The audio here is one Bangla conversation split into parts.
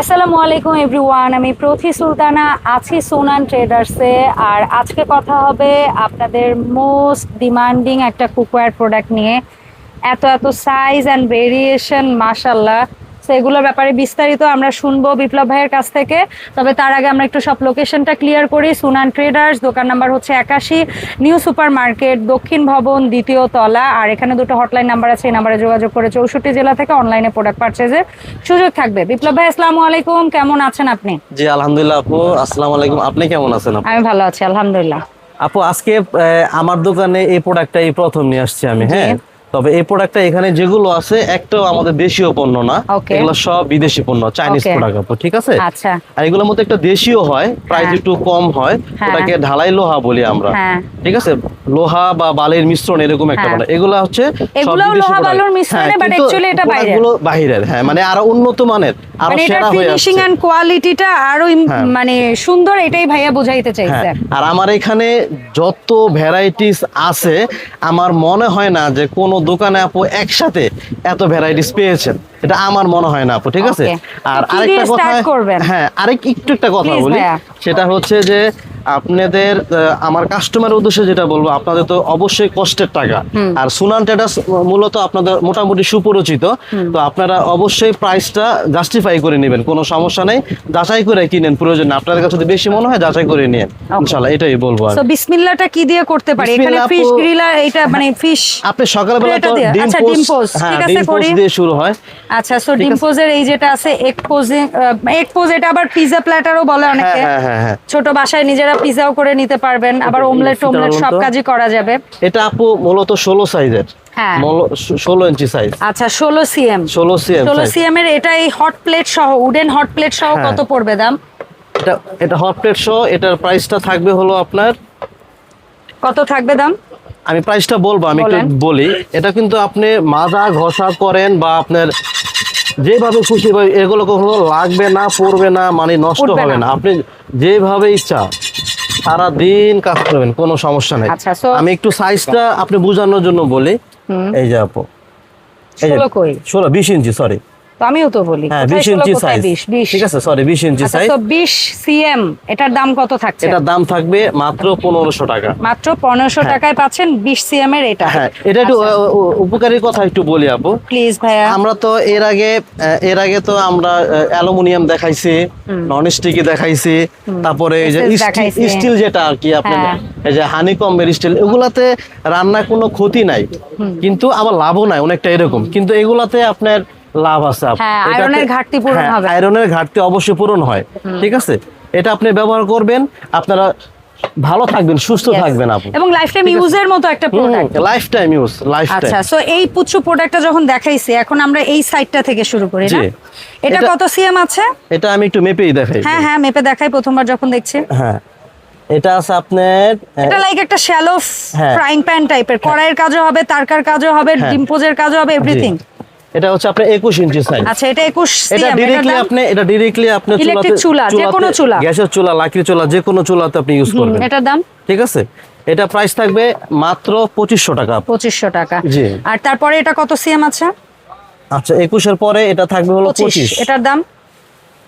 আসসালামু আলাইকুম এভরিওয়ান, আমি প্রথি সুলতানা, আছি সোনান ট্রেডার্সে। আর আজকে কথা হবে আপনাদের মোস্ট ডিমান্ডিং একটা কুকওয়্যার প্রোডাক্ট নিয়ে। এত এত সাইজ অ্যান্ড ভেরিয়েশন সেগুলোর ব্যাপারে বিস্তারিত আমরা শুনব বিপ্লব ভাইয়ের কাছ থেকে। তবে তার আগে আমরা একটু সব লোকেশনটা ক্লিয়ার করি। সুনান ট্রেডার্স দোকান নাম্বার হচ্ছে একাশি নিউ সুপার মার্কেট দক্ষিণ ভবন দ্বিতীয় তলা। আর এখানে দুটো হটলাইন নাম্বার আছে এই নাম্বারে যোগাযোগ করে চৌষট্টি জেলা থেকে অনলাইনে প্রোডাক্ট পারচেজের সুযোগ থাকবে। বিপ্লব ভাই আসসালামু আলাইকুম। কেমন আছেন আপনি? জি আলহামদুলিল্লাহ আপু। আসসালামু আলাইকুম। আপনি কেমন আছেন আমি ভালো আছি আলহামদুলিল্লাহ। আপু আজকে আমার দোকানে এই প্রোডাক্টটা এই প্রথম নিয়ে আসছি আমি হ্যাঁ? তবে এই প্রোডাক্টটা এখানে যেগুলো আছে একটাও আমাদের দেশীয় পণ্য না এগুলো সব বিদেশি পণ্য চাইনিজ প্রোডাক্ট আপু ঠিক আছে আচ্ছা আর এগুলোর মধ্যে একটা দেশীয় হয় প্রাইস হ্যাঁ। একটু কম হয় হ্যাঁ। ওটাকে ঢালাই লোহা বলি আমরা হ্যাঁ। ঠিক আছে লোহা বা বালির মিশ্রণ এরকম একটা। প্রোডাক্ট এগুলো হচ্ছে সব লোহা বালুর মিশ্রণে, হ্যাঁ, এটা বাইরের। হ্যাঁ মানে আরও উন্নত মানের আরও মানে সেরা হয়ে ফিনিশিং এন্ড কোয়ালিটিটা আরও। মানে সুন্দর এটাই ভাইয়া বোঝাইতে চাইছে আর আমার এখানে যত ভ্যারাইটিস আছে আমার মনে হয় না যে কোন দোকানে আপু একসাথে এত ভ্যারাইটিস পেয়েছেন। এটা আমার মনে হয় না আপু ঠিক আছে? আর আরেকটা কথা হ্যাঁ আরেক একটু একটা কথা বলি। সেটা হচ্ছে যে আপনাদের আমার কাস্টমারের উদ্দেশ্যে যেটা বলব আপনাদের তো অবশ্যই কষ্টের টাকা। আর সুনান ট্রেডার্স মূলত আপনাদের মোটামুটি সুপরিচিত। তো আপনারা অবশ্যই প্রাইসটা জাস্টিফাই করে নেবেন কোনো সমস্যা নেই। যাচাই করে কিনেন প্রয়োজন আপনাদের কাছে যদি বেশি মনে হয় যাচাই করে নিন ইনশাল্লাহ এটাই বলব আর বিসমিল্লাহটা কি দিয়ে করতে পারি? এখানে ফিশ গ্রিলার এটা মানে ফিশ আপনি সকালবেলা তো ডিম আচ্ছা, ডিম পোস্ট। হ্যাঁ ঠিক আছে, ডিম পোস্ট করি। দিয়ে শুরু হয়। আচ্ছা সো ঠিক আছে। ডিম্পোজের এই যেটা আছে এগ পোজে এগ পোজ এটা আবার পিজা প্ল্যাটারও বলে হ্যাঁ অনেকে। হ্যাঁ। ছোট বাসায় নিজেরা পিজাও করে নিতে পারবেন আবার এটা ওমলেট টোমলেট সব কাজই করা যাবে। এটা আপু মূলত ষোলো সাইজের। হ্যাঁ। ষোলো ইঞ্চি সাইজ আচ্ছা ষোলো সিএম। ষোলো সিএম ষোলো সিএম এর এটা এই হট প্লেট সহ উডেন হট প্লেট সহ হ্যাঁ। কত পড়বে দাম? এটা এটা হট প্লেট সহ এটার প্রাইসটা থাকবে হলো আপনার কত থাকবে দাম? আমি প্রাইসটা বলব আমি একটু বলি। এটা কিন্তু আপনি মাজা ঘষা করেন বা আপনার যেভাবে খুশি এগুলো কখনো লাগবে না পড়বে না মানে নষ্ট হবে। না। আপনি যেভাবে ইচ্ছা। সারা দিন কাজ করবেন কোনো সমস্যা নেই। আচ্ছা, আমি একটু সাইজটা আপনি বোঝানোর জন্য বলি। এই যে আপু। এই যে কই? ষোলো বিশ ইঞ্চি সরি তো আমিও তো বলি হ্যাঁ বিশ ইঞ্চি সাইজ ঠিক আছে সরি বিশ ইঞ্চি আচ্ছা সাইজ তো বিশ সিএম এটার দাম কত থাকছে? এটার দাম থাকবে মাত্র পনেরোশো টাকা। মাত্র পনেরোশো টাকায় পাচ্ছেন বিশ সিএম এর এটা। হ্যাঁ এটা একটু উপকারী কথা একটু বলি আপু। প্লিজ ভাইয়া। আমরা তো এর আগে এর আগে তো আমরা অ্যালুমিনিয়াম দেখাইছি নন স্টিকি দেখাইছি তারপরে এই যে স্টিল যেটা আর কি আপনি হ্যাঁ। এই যে হানিকম্বের স্টিল এগুলাতে রান্নার কোনো ক্ষতি নাই। কিন্তু আবার লাভও নাই অনেকটা এরকম। কিন্তু এগুলাতে আপনার লাভ আছে আপু। হ্যাঁ, আয়রনের ঘাটতি পূরণ হ্যাঁ, হবে। আয়রনের ঘাটতি অবশ্যই পূরণ হয় ঠিক আছে? এটা আপনি ব্যবহার করবেন আপনারা ভালো থাকবেন সুস্থ থাকবেন আপু। এবং লাইফ টাইম ইউজের মতো একটা product life time use life time আচ্ছা সো এই পুচ্ছু প্রোডাক্টটা যখন দেখাইছি এখন আমরা এই সাইডটা থেকে শুরু করি না? এটা কত সিএম আছে? এটা আমি একটু মেপেই দেখাই। হ্যাঁ হ্যাঁ মেপে দেখাই প্রথমবার যখন দেখছি। হ্যাঁ। এটা আছে আপনার এটা লাইক একটা শ্যালো। ফ্রাইং প্যান টাইপের কড়াইয়ের কাজও হবে তারকার কাজও হবে হ্যাঁ। ডিম্পোজের কাজও হবে এভরিথিং। এটা হচ্ছে আপনার একুশ ইঞ্চি সাইজ আচ্ছা এটা একুশ এটা डायरेक्टली আপনি এটা डायरेक्टली আপনি চুলা, যে কোনো চুলা। গ্যাসের চুলা চুলা যে কোনো চুলাতে আপনি ইউজ করবেন। এটার দাম? ঠিক আছে? এটা প্রাইস থাকবে মাত্র পঁচিশশো টাকা। পঁচিশশো টাকা। জি। আর তারপরে এটা কত সিএম আছে? আচ্ছা একুশের পরে এটা থাকবে হলো পঁচিশ। পঁচিশ। এটার দাম?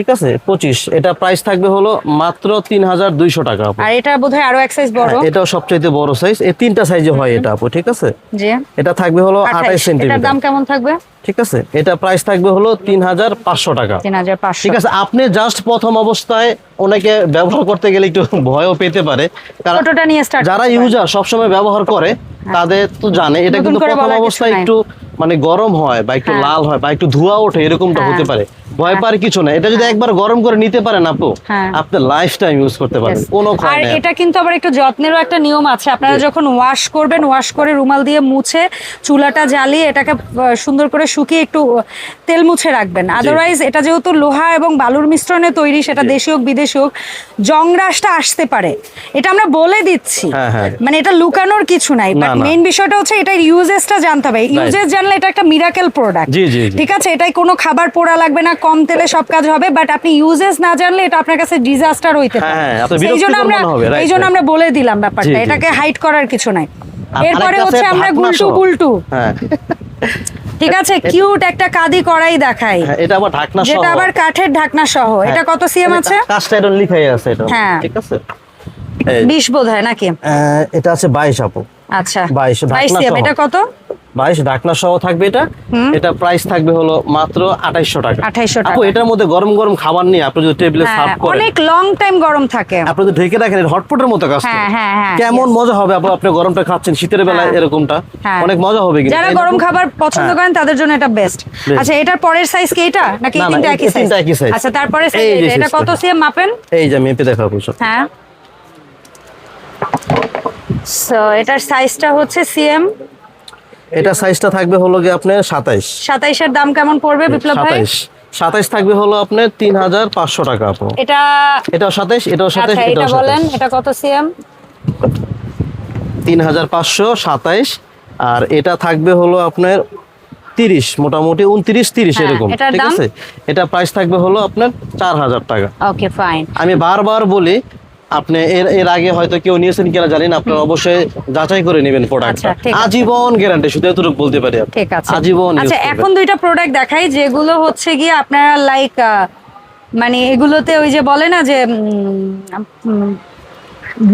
ঠিক আছে? পঁচিশ। এটা প্রাইস থাকবে হলো মাত্র তিন হাজার দুইশো টাকা আপু। আর এটা বোধহয় আরও এক সাইজ বড়। হ্যাঁ, এটাও সবচাইতে বড় সাইজ এই তিনটা সাইজে হয় এটা আপু ঠিক আছে? জি। এটা থাকবে হলো আঠাইশ। আঠাইশ এটার দাম কেমন থাকবে? ঠিক আছে? এটা প্রাইস থাকবে হলো তিন হাজার পাঁচশো টাকা। তিন হাজার পাঁচশো। ঠিক আছে? আপনি জাস্ট প্রথম অবস্থায় ওনাকে ব্যবহার করতে গেলে একটু ভয়ও পেতে পারে। কারণ নিয়ে স্টার্ট যারা ইউজার সবসময় ব্যবহার করে তাদের তো জানে এটা কিন্তু প্রথম অবস্থায় একটু মানে গরম হয় বা একটু হ্যাঁ। লাল হয় বা একটু ধোঁয়া ওঠে এরকমটা হ্যাঁ। হতে পারে। ভয় পাওয়ার কিছু না এটা যদি একবার গরম করে নিতে পারেন আপু হ্যাঁ। আপনি লাইফ টাইম ইউজ করতে পারবেন। কোনো আর ক্ষয় এটা কিন্তু আবার একটু যত্নেরও একটা নিয়ম আছে। আপনারা যখন ওয়াশ করবেন ওয়াশ করে রুমাল দিয়ে মুছে চুলাটা জ্বালিয়ে এটাকে সুন্দর করে শুকিয়ে একটু তেল মুছে রাখবেন। আদারওয়াইজ এটা যেহেতু লোহা এবং বালুর মিশ্রণে তৈরি সেটা দেশি হোক বিদেশি হোক জংরাশটা আসতে পারে। এটা আমরা বলে দিচ্ছি। হ্যাঁ, হ্যাঁ। মানে এটা লুকানোর কিছু নাই। বাট মেইন বিষয়টা হচ্ছে এটার ইউজেসটা জানতে হবে। ইউজেস জানলে এটা একটা মিরাকেল প্রোডাক্ট। ঠিক আছে? এটাই কোনো খাবার পোড়া লাগবে না কম তেলে সব কাজ হবে বাট আপনি ইউজেস না জানলে এটা আপনার কাছে ডিজাস্টার হইতে পারে। হ্যাঁ, হ্যাঁ, জন্য আমরা এই জন্য আমরা বলে দিলাম ব্যাপারটা। এটাকে হাইড করার কিছু নাই। এরপরে হচ্ছে আমরা গুলটু। গুলটু হ্যাঁ। ঠিক আছে কিউট একটা কাদি করাই দেখাই। এটা আবার ঢাকনা সহ যেটা আবার কাঠের ঢাকনা সহ এটা কত সিএম আছে? কাজটা এটা লিখাই আছে এটা। হ্যাঁ। ঠিক আছে? এই, বিশ বোধ হয় নাকি এটা আছে বাইশ আপু। আচ্ছা। 22 ঢাকনা সহ। এটা কত? বাইশ ঢাকনা সহ থাকবে এটা। এটা প্রাইস থাকবে হলো মাত্র আঠাইশশো টাকা। 2800 টাকা। এটার মধ্যে গরম গরম খাবার নিয়ে আপনি যদি টেবিলে হ্যাঁ সার্ভ করেন। অনেক লং টাইম গরম থাকে। আপনি যদি ঢেকে রাখেন হটপটের মতো কাজ হ্যাঁ, হ্যাঁ, হ্যাঁ, কেমন মজা হবে আপু আপনি গরমটা খাচ্ছেন শীতের বেলায় হ্যাঁ। এরকমটা। হ্যাঁ। অনেক মজা হবে কিন্তু। যারা গরম খাবার পছন্দ হ্যাঁ। করেন তাদের জন্য এটা বেস্ট আচ্ছা এটার পরের সাইজ কি এটা? নাকি তিনটা একই সাইজ তিনটা একই size। আচ্ছা তারপরে এটা। কত। সিএম মাপেন? এই যে আমি এপে দেখাবো হ্যাঁ। সো এটার সাইজটা হচ্ছে সিএম এটা সাইজটা থাকবে হলো গিয়ে আপনার সাতাইশ। সাতাইশের দাম কেমন পড়বে বিপ্লব ভাই? সাতাইশ। সাতাইশ থাকবে হলো আপনার তিন হাজার পাঁচশো টাকা আপু। এটা এটাও সাতাইশ এটাও সাতাইশ আচ্ছা এটা বলেন এটা কত সিএম? তিন হাজার পাঁচশো সাতাইশ আর এটা থাকবে হলো আপনার তিরিশ মোটামুটি উনত্রিশ তিরিশ হ্যাঁ, এরকম ঠিক আছে? এটা প্রাইস থাকবে হলো আপনার চার হাজার টাকা। ওকে ফাইন আমি বারবার বলি আপনি এর এর আগে হয়তো কেউ নিয়েছেন কিনা জানেন আপনারা অবশ্যই যাচাই করে নেবেন প্রোডাক্টটা আচ্ছা। আজীবন গ্যারান্টি শুধু এতটুকু বলতে পারি। ঠিক আছে। আজীবন আচ্ছা এখন দুইটা প্রোডাক্ট দেখাই যেগুলো হচ্ছে গিয়ে আপনারা লাইক মানে এগুলোতে ওই যে বলে না যে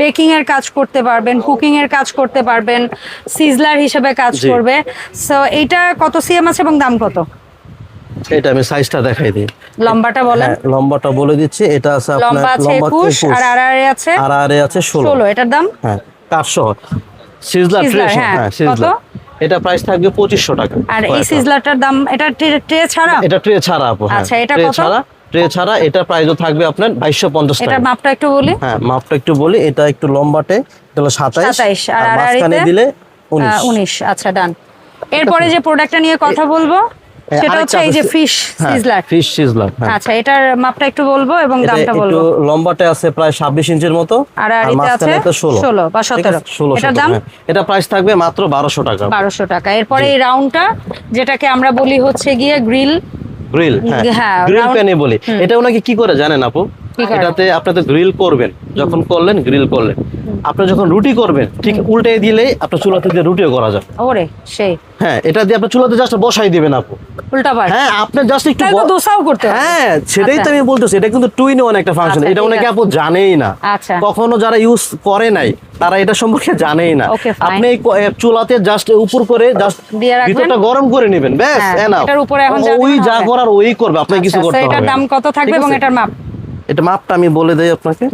বেকিং এর কাজ করতে পারবেন কুকিং এর কাজ করতে পারবেন সিজলার হিসেবে কাজ করবে। সো এইটা কত সিএম আছে এবং দাম কত? এটা আমি সাইজটা দেখাই দিই। লম্বাটা বলেন। হ্যাঁ, লম্বাটা বলে দিচ্ছি। এটা আছে আপনার লম্বা আছে লম্বা একুশ আর আড়াআড়ি আছে আর আরে আছে ষোলো। ষোলো। এটার দাম? হ্যাঁ কাঠসহ সিজলার Sizzler, ট্রে হ্যাঁ। হ্যাঁ সিজলার। এটা প্রাইস থাকবে পঁচিশশো টাকা। আর এই। সিজলারটার দাম এটা ট্রে ছাড়া? এটা ট্রে ছাড়া আপু হ্যাঁ। আচ্ছা, এটা কত? ট্রে ছাড়া এটা প্রাইসও থাকবে আপনার বাইশশো পঞ্চাশ এটার টাকা। মাপটা একটু বলি। হ্যাঁ মাপটা একটু বলি। এটা একটু লম্বাটে এটা হলো সাতাইশ। 27 আর আড়াআড়িতে? দিলে উনিশ। উনিশ। আচ্ছা ডান এরপরে যে প্রোডাক্টটা নিয়ে কথা বলব সেটা হচ্ছে এই যে ফিশ সিজলার ফিশ সিজলার হ্যাঁ। আচ্ছা এটার মাপটা একটু বলব এবং এটা দামটা একটু বলব লম্বাটে আছে প্রায় ছাব্বিশ ইঞ্চির মতো আর আছে মাঝখানে তো ষোলো। 16 বা 17 এটার দাম? এটা প্রাইস থাকবে মাত্র টাকা। টাকা। এরপরে এই রাউন্ডটা যেটাকে আমরা বলি হচ্ছে গিয়ে গ্রিল গ্রিল হ্যাঁ। হ্যাঁ, গ্রিল প্যানে বলি। এটা ওনাকে কি করে জানেন আপু? এটাতে আপনাদের গ্রিল করবেন। যখন করলেন গ্রিল করলেন। আপনি যখন রুটি করবেন ঠিক উল্টে দিলেই আপনার চুলাতে দিয়ে রুটিও করা যায় ওরে সেই। হ্যাঁ এটা দিয়ে আপনার চুলাতে জাস্ট বসাই দিবেন আপু। উল্টা পাল্টা। হ্যাঁ আপনি জাস্ট একটু দোসাও করতে হ্যাঁ সেটাই তো আচ্ছা। আমি বলতেছি এটা কিন্তু টুইন ওয়ান একটা ফাংশন আচ্ছা, এটা অনেকে আপু জানেই না। আচ্ছা। কখনো যারা ইউজ করে নাই তারা এটা সম্পর্কে জানেই না। আপনি চুলাতে জাস্ট উপর করে জাস্ট ভিতরটা গরম করে নেবেন ব্যাস হ্যাঁ, enough। এটার উপরে এখন ওই যা। করার ওই করবে আপনি কিছু আচ্ছা, করতে হবে এটার দাম কত থাকবে এবং এটার মাপ? এটা মাপটা আমি বলে দেই আপনাকে।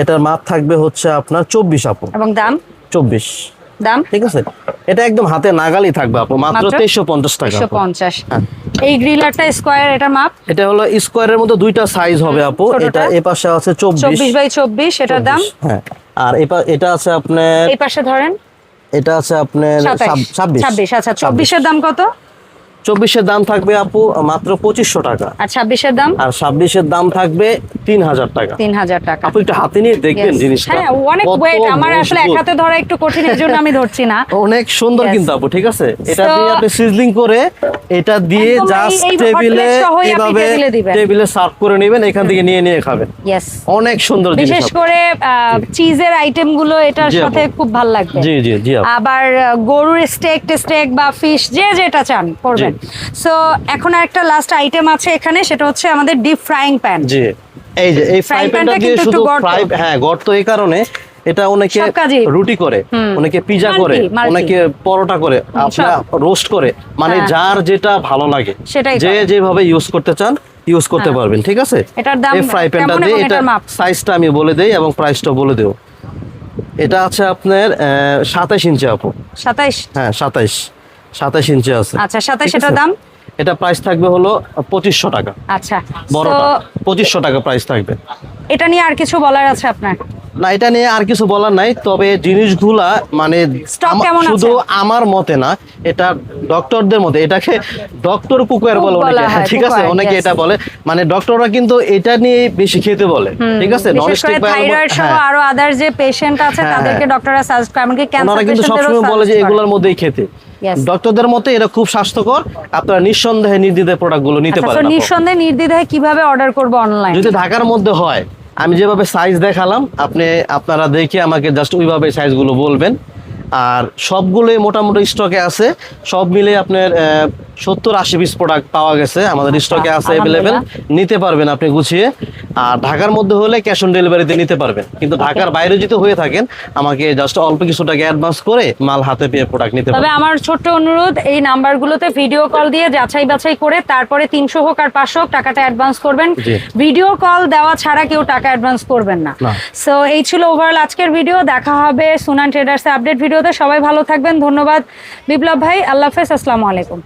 এটার মাপ থাকবে হচ্ছে আপনার চব্বিশ আপু। এবং দাম? চব্বিশ। দাম? ঠিক আছে? এটা একদম হাতে নাগালই থাকবে আপু মাত্র? তেইশশো পঞ্চাশ টাকা পঞ্চাশ। হ্যাঁ। এই গ্রিলারটা স্কোয়ার এটার মাপ? এটা হলো স্কোয়ারের মধ্যে দুইটা সাইজ হবে আপু। এটা এ পাশে আছে চব্বিশ। বাই চব্বিশ এটার দাম? হ্যাঁ। আর এটা আছে আপনার এই পাশে ধরেন। এটা আছে আপনার ছাব্বিশ। ছাব্বিশ আচ্ছা চব্বিশের দাম কত? চব্বিশের দাম থাকবে আপু মাত্র পঁচিশশো টাকা। আর ছাব্বিশের দাম? আর ছাব্বিশের দাম থাকবে তিন হাজার টাকা। তিন হাজার টাকা। আপু একটু হাতে নিয়ে দেখবেন. জিনিসটা। হ্যাঁ অনেক ওয়েট আমার আসলে এক হাতে ধরা একটু কঠিন এর জন্য আমি ধরছি না। অনেক সুন্দর কিন্তু আপু ঠিক আছে? এটা দিয়ে আপনি সিজলিং করে এটা দিয়ে জাস্ট টেবিলে এভাবে টেবিলে সার্ভ করে নেবেন এখান থেকে নিয়ে নিয়ে খাবেন। ইয়েস অনেক সুন্দর জিনিস বিশেষ করে চিজের আইটেমগুলো এটার সাথে খুব ভালো লাগবে। জি জি জি আবার গরুর স্টেক টেস্টেক বা ফিশ যে যেটা চান করবেন। সো এখন একটা লাস্ট আইটেম আছে এখানে সেটা হচ্ছে আমাদের ডিপ ফ্রাইং প্যান জি। এই যে এই ফ্রাই প্যানটা দিয়ে শুধু ফ্রাই হ্যাঁ গর্ত এই কারণে এটা অনেকে রুটি করে অনেকে পিজা করে অনেকে পরোটা করে আপনারা রোস্ট করে মানে হ্যাঁ। যার যেটা ভালো লাগে। সেটাই যে যেভাবে ইউজ করতে চান ইউজ করতে হ্যাঁ। পারবেন ঠিক আছে? এটার দাম এই ফ্রাই প্যানটা দিয়ে এটা সাইজটা আমি বলে দেই এবং প্রাইসটা বলে দেব এটা আছে আপনার সাতাইশ ইঞ্চি আপু। সাতাইশ? হ্যাঁ সাতাইশ। সাতাইশ ইঞ্চি আছে। আচ্ছা সাতাইশ ঠিক এটার দাম? এটা প্রাইস থাকবে হলো পঁচিশশো টাকা। আচ্ছা বড়টা তো পঁচিশশো টাকা প্রাইস থাকবে। এটা নিয়ে আর কিছু বলার আছে আপনার? না এটা নিয়ে আর কিছু বলার নাই তবে জিনিসগুলা মানে? শুধু আমার মতে না এটা ডক্টরদের মতে। এটাকে ডক্টর কুকুয়ার বলে অনেকে। ঠিক আছে? অনেকে এটা বলে। মানে ডক্টররা কিন্তু এটা নিয়ে বেশি খেতে বলে। ঠিক আছে? ননস্টিক থাইরয়েড সহ আরও আদার যে পেশেন্ট আছে হ্যাঁ, তাদেরকে হ্যাঁ। ডক্টররা সাজেস্ট করে। এমনকি ক্যান্সার সবসময় বলে যে এগুলোর মধ্যেই খেতে. ডক্টরদের মতে এটা খুব স্বাস্থ্যকর। আপনারা নিঃসন্দেহে নির্দ্বিধায় প্রোডাক্টগুলো নিতে আচ্ছা পারেন। নিঃসন্দেহে নির্দ্বিধায় কীভাবে অর্ডার করব অনলাইন যদি ঢাকার মধ্যে হয় আমি যেভাবে সাইজ দেখালাম আপনি আপনারা দেখে আমাকে জাস্ট ওইভাবে সাইজগুলো বলবেন। আর সবগুলোই মোটামুটি স্টকে আছে। সব মিলে আপনার সত্তর আশি পিস প্রোডাক্ট পাওয়া গেছে আমাদের স্টকে আছে অ্যাভেলেবেল নিতে পারবেন আপনি গুছিয়ে। আর ঢাকার মধ্যে হলে ক্যাশ অন ডেলিভারিতে নিতে পারবেন। কিন্তু ঢাকার বাইরে যদি হয়ে থাকেন আমাকে জাস্ট অল্প কিছু টাকা অ্যাডভান্স করে মাল হাতে পেয়ে প্রোডাক্ট নিতে তবে পারবেন। আমার ছোট্ট অনুরোধ এই নাম্বারগুলোতে ভিডিও কল দিয়ে যাচাই বাছাই করে তারপরে তিনশো হোক আর পাঁচশো হোক টাকাটা অ্যাডভান্স করবেন। ভিডিও কল দেওয়া ছাড়া কেউ টাকা অ্যাডভান্স করবেন না। সো এই ছিল ওভারঅল আজকের ভিডিও দেখা হবে সুনান ট্রেডার্স আপডেট ভিডিওতে সবাই ভালো থাকবেন। ধন্যবাদ। বিপ্লব ভাই আল্লাহ হাফেজ। আসসালামু আলাইকুম।